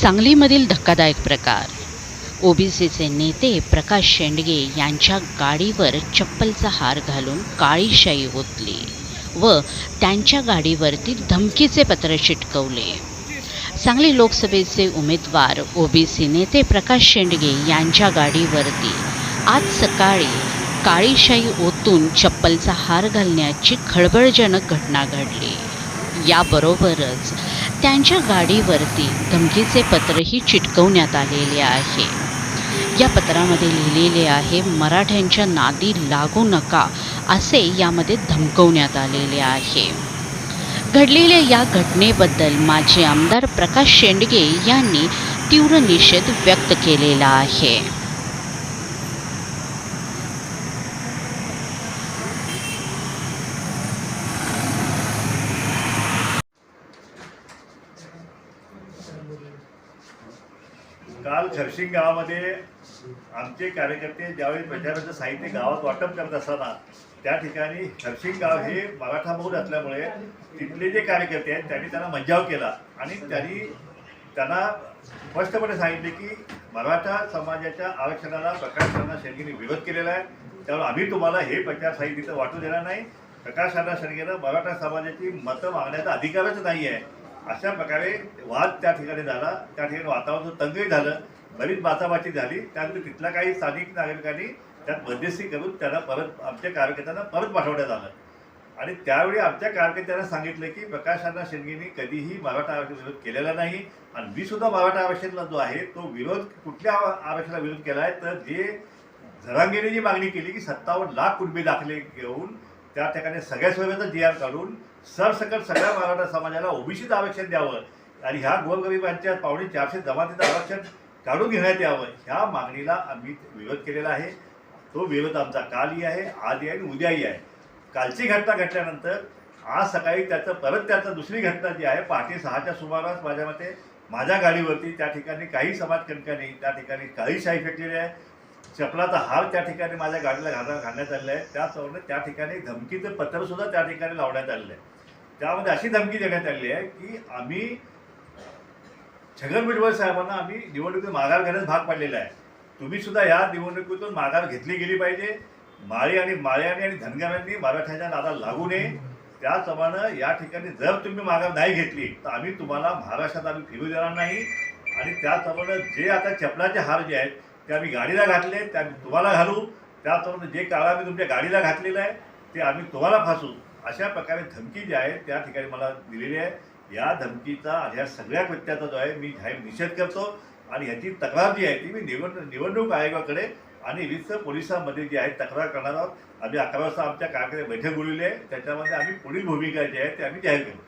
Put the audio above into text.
सांगलीमधील धक्कादायक प्रकार. ओबीसीचे नेते प्रकाश शेंडगे यांच्या गाडीवर चप्पलचा हार घालून काळीशाई ओतली व त्यांच्या गाडीवरती धमकीचे पत्र चिटकवले. सांगली लोकसभेचे उमेदवार ओबीसी नेते प्रकाश शेंडगे यांच्या गाडीवरती आज सकाळी काळीशाई ओतून चप्पलचा हार घालण्याची खळबळजनक घटना घडली. याबरोबरच त्यांच्या गाडीवरती धमकीचे पत्रही चिटकवण्यात आलेले आहे. या पत्रामध्ये लिहिलेले आहे मराठ्यांच्या नादी लागू नका असे यामध्ये धमकवण्यात आलेले आहे. घडलेल्या या घटनेबद्दल माजी आमदार प्रकाश शेंडगे यांनी तीव्र निषेध व्यक्त केलेला आहे. काल खरशिंग गावामध्ये आमचे कार्यकर्ते ज्यावेळी प्रचाराचं साहित्य गावात वाटप करत असताना त्या ठिकाणी खरशिंग गाव हे मराठा बहुल असल्यामुळे तिथले जे कार्यकर्ते आहेत त्यांनी त्यांना मज्जाव केला आणि त्यांनी त्यांना स्पष्टपणे सांगितले की मराठा समाजाच्या आरक्षणाला प्रकाश अण्णा शेडगेने विरोध केलेला आहे. त्यामुळे आम्ही तुम्हाला हे प्रचार साहित्य वाटू देणार नाही. प्रकाश अण्णा शेडगेनं मराठा समाजाची मतं मागण्याचा अधिकारच नाही आहे. अशा प्रकारे वाद त्या ठिकाणी झाला. त्या ठिकाणी वातावरण तंगही झालं. बरीच बाचाबाची झाली. त्यानंतर तिथल्या काही स्थानिक नागरिकांनी त्यात मध्यस्थी करून त्यांना परत आमच्या कार्यकर्त्यांना परत पाठवण्यात आलं. आणि त्यावेळी आमच्या कार्यकर्त्यांना सांगितलं की प्रकाश अण्णा कधीही मराठा आरक्षण विरोध केलेला नाही. आणि मी सुद्धा मराठा आरक्षणाला जो आहे तो विरोध कुठल्या आरक्षणाला विरोध केला आहे तर जे झरांगेने जी मागणी केली की सत्तावन्न लाख कुटुंबी दाखले घेऊन त्या ठिकाणी सगळ्या सोयीचं जी आर काढून सरसकट सगळ्या मराठा समाजाला ओबीसीचं आरक्षण द्यावं आणि ह्या गोरगरिबांच्या पावणे चारशे जमातीचं आरक्षण काढून घेण्यात यावं ह्या मागणीला आम्ही विरोध केलेला आहे. तो विरोध आमचा कालही आहे आजही आहे आणि उद्याही आहे. कालची घटना घडल्यानंतर आज सकाळी त्याचं परत त्याचं दुसरी घटना जी आहे पहाटे सहाच्या सुमारास माझ्या मते माझ्या गाडीवरती त्या ठिकाणी काही समाजकंटकांनी त्या ठिकाणी काळी शाही फेकलेली आहे. चपलाचा हार त्या ठिकाणी माझ्या गाडीला घाला घालण्यात आलेला आहे. त्याचप्रमाणे त्या ठिकाणी धमकीचं पत्रसुद्धा त्या ठिकाणी लावण्यात आलेलं आहे. त्यामध्ये अशी धमकी देण्यात आलेली आहे की आम्ही छगन भुजबळ साहेबांना आम्ही निवडणुकीत माघार घेण्यास भाग पाडलेला आहे. तुम्ही सुद्धा या निवडणुकीतून माघार घेतली गेली पाहिजे. माळी आणि माळ्याने आणि धनगरांनी मराठ्याच्या नादा लागू नये. त्याचप्रमाणे या ठिकाणी जर तुम्ही माघार नाही घेतली तर आम्ही तुम्हाला महाराष्ट्रात आम्ही फिरू देणार नाही. आणि त्याचप्रमाणे जे आता चपलाचे हार जे आहेत ते आम्ही गाडीला घातले ते आम्ही तुम्हाला घालू. त्याचबरोबर जे काळ आम्ही तुमच्या गाडीला घातलेलं आहे ते आम्ही तुम्हाला फासू. अशा प्रकारे धमकी जी आहे त्या ठिकाणी मला दिलेली आहे. या धमकीचा ह्या सगळ्या कृत्याचा जो आहे मी जाहीर निषेध करतो. आणि ह्याची तक्रार जी आहे ती मी निवड निवडणूक आयोगाकडे आणि विविध पोलिसांमध्ये जी आहे तक्रार करणार आहोत. आम्ही अकरा वाजता आमच्या कार्यक्रम बैठक बोललेली आहे. त्याच्यामध्ये आम्ही पुढील भूमिका जी आहे ती आम्ही जाहीर करू.